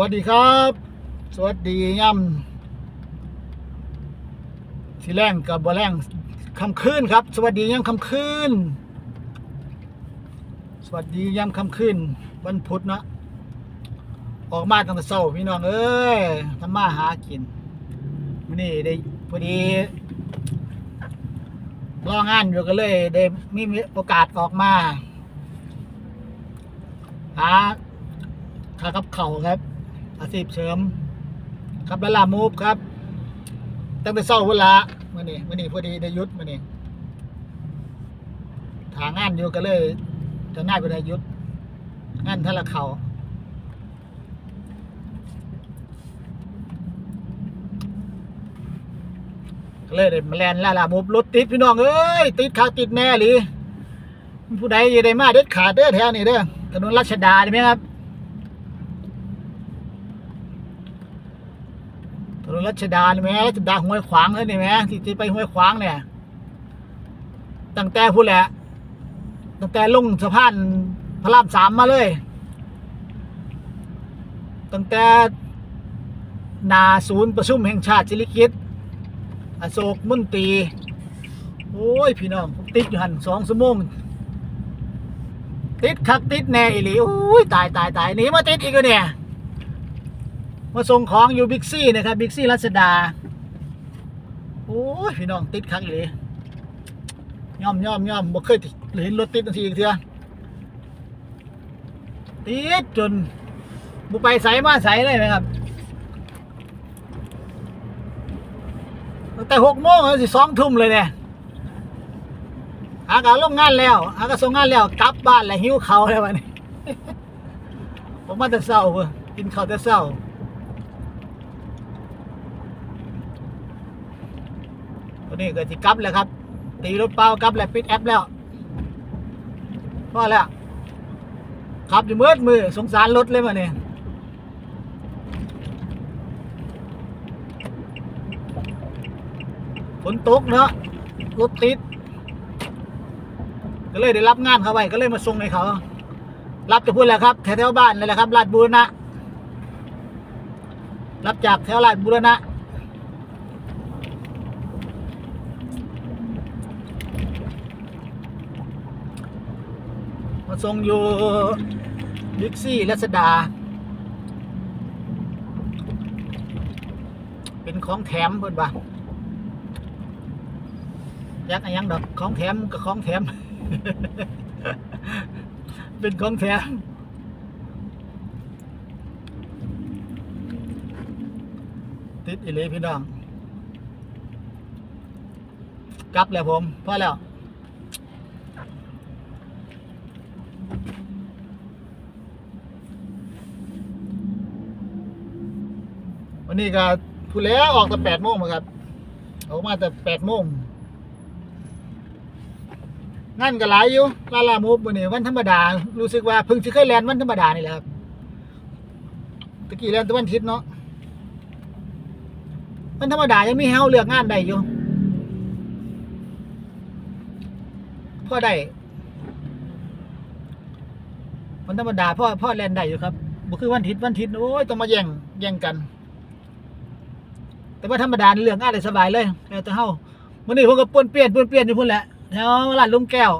สวัสดีครับ สวัสดีย่ำสีแรงกับบ่แรงคำคืนครับ สวัสดีย่ำคำคืนสวัสดีย่ำคำคืนวันพุธนะออกมาตั้งแต่เช้าพี่น้องเอ้ยทำมาหากินมื่อนี้ได้พอดีรองานอยู่ก็เลยได้มีโอกาสออกมาหาค่ากับเข่าครับ อาชีพเสริม ครับละลามูฟครับ ตั้งแต่เช้าเวลามื่อนี้มื่อนี้พอดีได้ยุดมื่อนี้ถางานอยู่ก็เลยจะง่ายไปได้ยุดงานทะละเขาก็เลยได้มาแลนลาลามูฟรถติดพี่น้องเอ้ยติดขาติดแน่หรือผู้ใดอยังได้มาเด็ดขาดเด้อแถวนี้เด้อถนนรัชดาใช่ไหมครับ ถนน รัชดานี่ไหมรัชดาห้วยขวางเลยนี่ไหมที่ที่ไปห้วยขวางเนี่ย ตั้งแต่พูดแหละ ตั้งแต่ลงสะพานพระรามสามมาเลย ตั้งแต่นาศูนย์ประชุมแห่งชาติจิริกิตอโศกมุนตี โอ้ย พี่น้องผมติดอยู่หันสองชั่วโมงติดคักติดแน่อีหลีโอ้ย ตายตายตายหนีมาติดอีกแล้วเนี่ย มาส่งของอยู่บิ๊กซี่นะครับบิ๊กซี่รัชดา โอ้ยพี่น้องติดคักอีเลยย่อมย่อมย่อมบ่เคยเห็นรถติดนาทีอีกเทื่อติดจนบุไปใสมาใสเลยไหมครับแต่หกโมงสิสองทุ่มเลยเนี่ยอากาลงงานแล้วอากาส่งงานแล้วกลับบ้านแล้วหิวเขาแล้ววันนี้ผมมาแต่เช้าเว้ยกินข้าวแต่เช้า ตัวนี้ก็จะกลับแล้วครับ ตีรถเปล่ากลับแล้วปิดแอปแล้วพอแล้วขับอยู่มืดมือสงสารรถเลยมาเนี่ยฝนตกเนาะรถติด ก็เลยได้รับงานเขาไว้ก็เลยมาส่งให้เขา รับจะพูดแหละครับแถวบ้านเลยแหละครับลาดบูรณะรับจากแถวลาดบูรณะ มาส่งอยู่บิ๊กซี่รัชดา เป็นของแถมเพิ่อนว่ายักษ์ยังดอกของแถมกับของแถม เป็นของแถมติดอีเลยพี่น้อง กลับแล้วผมพอแล้ว วั นี้ก็ผู้แล้วออกแต่แปดโมงมาครับ ออกมาแต่แปดโมงงานก็หลายอยู่ลาลามูฟวันนี้วันธรรมดา รู้สึกว่าเพิ่งจะเคยแลนวันธรรมดานี่แหละครับตะกี้แลนต่วันอาทิตย์เนาะวันธรรมดายังมีให้เฮาเลือกงานได้อยู่พ่อได้วันธรรมดาพ่อพ่อแลนได้อยู่ครับบ่คือวันอาทิตย์วันอาทิตย์โอ้ยต้องมาแย่งแย่งกัน แต่ว่าธรรมดานี่เรื่องง่ายเลยสบายเลยแล้วแต่เฮามื้อนี้ผมก็ป้วนเปลี่ยนป้วนเปลี่ยนอยู่พุ่นแหละแถวลาดลุงแก้ว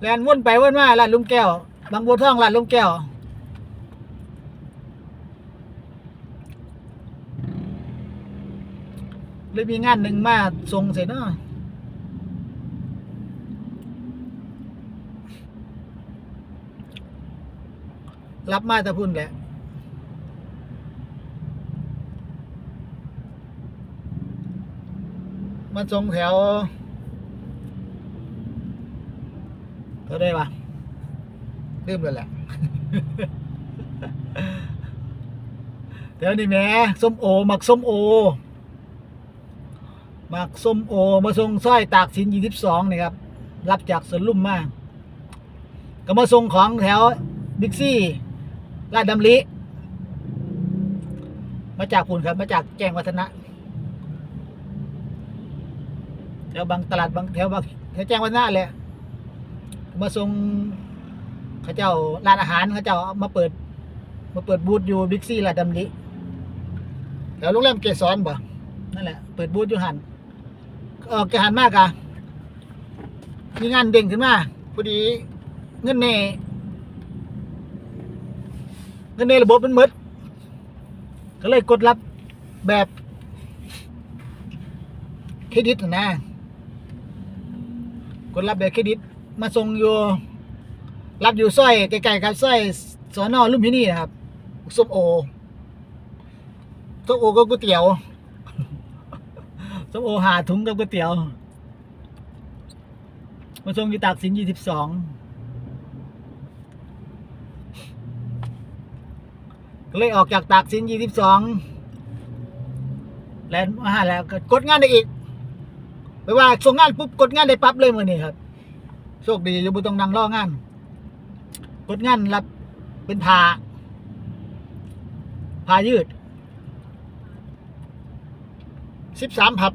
แลนวนไปวนมาลาดลุงแก้ว บางบัวทองลาดลุงแก้วเลยมีงานหนึ่งมาส่งเสร็จเนาะรับมาแต่พุ่นแหละ มันทรงแถวเท่าได้ปะลืมเลยแหละแถวนี้แหม่ส้มโอหมักส้มโอหมักส้มโอ มาทรงสร้อยตากสินยี่สิบสองนี่ครับ รับจากสวนลุ่มมาก ก็มาส่งของแถวบิ๊กซี่ลาดดำลิมาจากปุ่นครับ มาจากแจ้งวัฒนะ แถวบางตลาดบางแถวบางแถวแจ้งวัฒนะแหละมาส่งเขาเจ้าร้านอาหารเขาเจ้ามาเปิด มาเปิดบูธอยู่บิ๊กซีลาดดำริแถวโรงแรมเกสรบ่นั่นแหละเปิดบูธอยู่หันออกแกหันมากอะมีงานเด้งขึ้นมาพอดีเงินเนเงินเนระบบมันหมดก็เลยกดรับแบบเครดิตนะ นะกดรับแบบเครดิต มาส่งอยู่ รับอยู่ซอยใกล้ๆกับซอยสอนอลุ่มพินีนะครับส้มโอส้มโอก็ก๋วยเตี๋ยวส้มโอหาถุงกับก๋วยเตี๋ยว มาส่งอยู่ตากสินยี่สิบสองก็เลยออกจากตากสินยี่สิบสองแล้วมาหาแล้วก็กดงานได้อีก ไปว่าส่งงานปุ๊บกดงานได้ปั๊บเลยมือนี้ครับ โชคดีอยู่บุต้องนั่งรองาน กดงานรับเป็นพาพายืดสิบสามพับ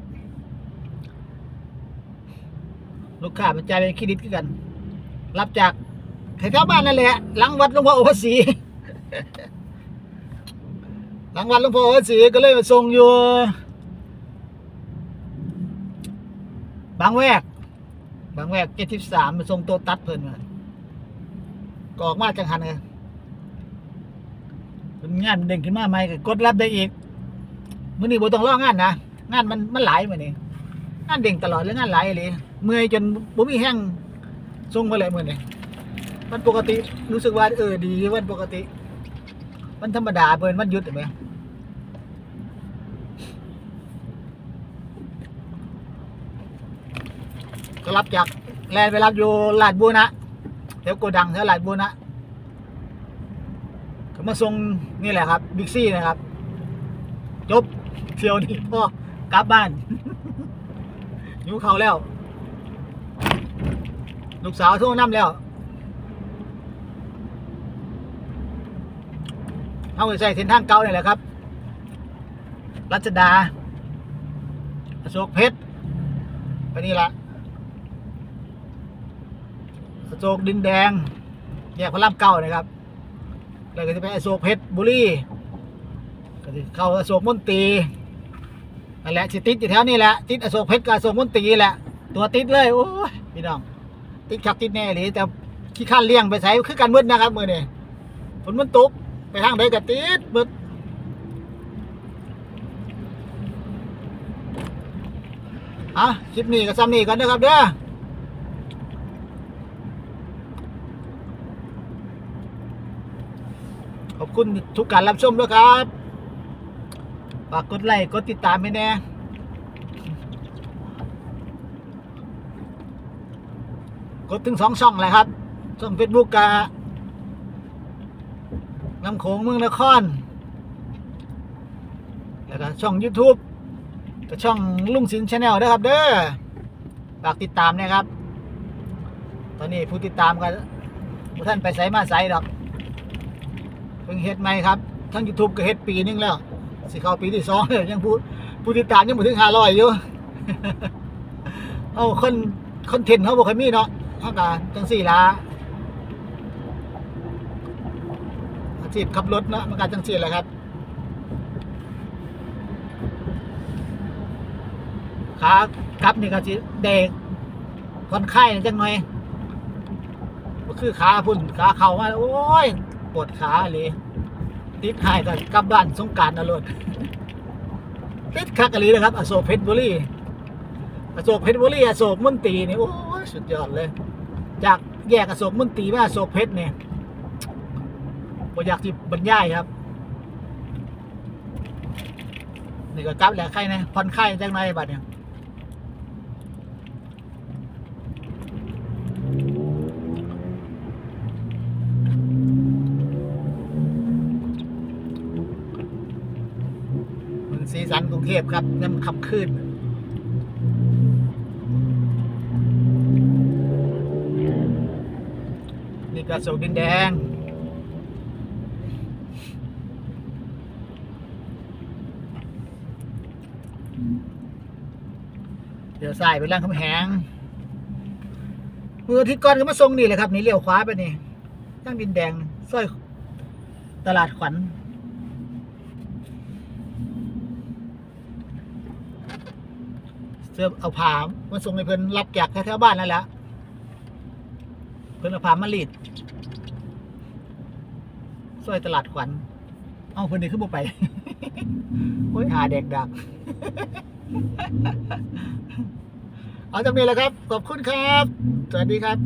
ลูกค้าเป็นใจายเป็นครดิตกัน รับจากแถวๆบ้านนั่นแหละ หลังวัดหลวงพ่อโอภาษีหลังวัดหลวงพ่อโอภาษีก็เลยมาส่งอยู่ บางแวก บางแวกเจ็ดสิบสามมาส่งโตะตัดเพิ่นมาก็ออกมาจังหันเลยเป็นงานเด้งขึ้นมาใหม่ก็กดรับได้อีกมื้อนี้บ่ต้องรองานนะงานมันมันหลายมือนี้งานเด้งตลอดแล้วงานหลายเลยเมื่อยจนบ่มีแห้งส่งมาเลยมื้อนี้วันปกติรู้สึกว่าเออดีวันปกติวันธรรมดาเพิ่นวันหยุดเห็นไหม ก็รับจากแลนไปรับอยู่ลาดบัวนะแถวโกดังแถวลาดบัวนะก็มาส่งนี่แหละครับบิ๊กซี่นะครับ จบเที่ยวนี้พ่อกลับบ้านหิวเขาแล้ว ลูกสาวโทรน้ำแล้วเอาไปใส่เส้นทางเก่านี่แหละครับ รัชดาอโศกเพชรไปนี่ละ โศกดินแดงแยกพระรามเก้านะครับแล้วก็จะไปอโศกเพชรบุรีก็จะเข้าอโศกมนตรีนั่นแหละสิติดอยู่แถวนี้แหละติดอโศกเพชรกับอโศกมนตรีแหละ ตัวติดเลยโอ้ยพี่น้องติดขับติดแน่เลยแต่ขี้ข้านเลี้ยงไปใช้คือกันมืดนะครับมือนี่ฝนมันตกไปทางใดก็ติดมืดอะคลิปนี้ก็ซ้ำนี้กันนะครับเด้อขอบ คุณทุกการรับชมด้วยครับ ฝากกดไลค์กดติดตามให้แน่กดถึงสองช่องเลยครับ ช่องเฟซบุ๊กกับน้ำโขงเมืองนคร แล้วก็ช่อง YouTube กับช่องลุงสินชาแนลด้วยครับ เด้อ ฝากติดตามนะครับ ตอนนี้ผู้ติดตามกันท่านไปใส่มาใส่ดอก เพิ่งเฮ็ดใหมครับทั้ง YouTube ก็เฮ็ดปีนึงแล้ว สิเข้าปีที่สองเลยยังผู้ผู้ติดตามยังบ่ถึงห้าร้อยอยู่ เอาคนคอนเทนต์เขาบอกให้มีเนาะเขากะจังสี่ละอาชีพขับรถเนาะมันก็จังสี่แหละครับขาครับนี่ก็สิเด็กคนไข้จังหน่อยก็คือขาพุ่นขาเข่ามาโอ้ย ปวดขาเลยติดหายกันกลับบ้านสงการนรดติดคักกะลีนะครับอโศกเพชรบุรีอโศกเพชรบุรีอโศกมุนตีนี่โอ้สุดยอดเลย จากแยกอโศกมุนตีมาอโศกเพชรเนี่ยบ่อยากที่บรรยายครับนี่ก็กลับแล้วใครนะผ่อนไข้จังไรบัดเนี่ยมัน สีสันกรุงเทพครับน้ำขับขึ้นนี่ก็โศกดินแดง เดี๋ยวใสายไปล่างคำแหงมือที่ก่อนก็มาส่งนี่แหละครับ นี่เลี้ยวขวาไปนี่ตั้งดินแดงซอยตลาดขวัญ เสื้อเอาผามมาส่งให้เพื่อนรับแจกแถวๆบ้านนั่นแหละเพื่อนเอาผามมาลีดซอยตลาดขวัญเอาเพื่อนนี่ขึ้นบ่ไปโอ้ยหาเด็กดักเอาจะมีแล้วครับ ขอบคุณครับ สวัสดีครับ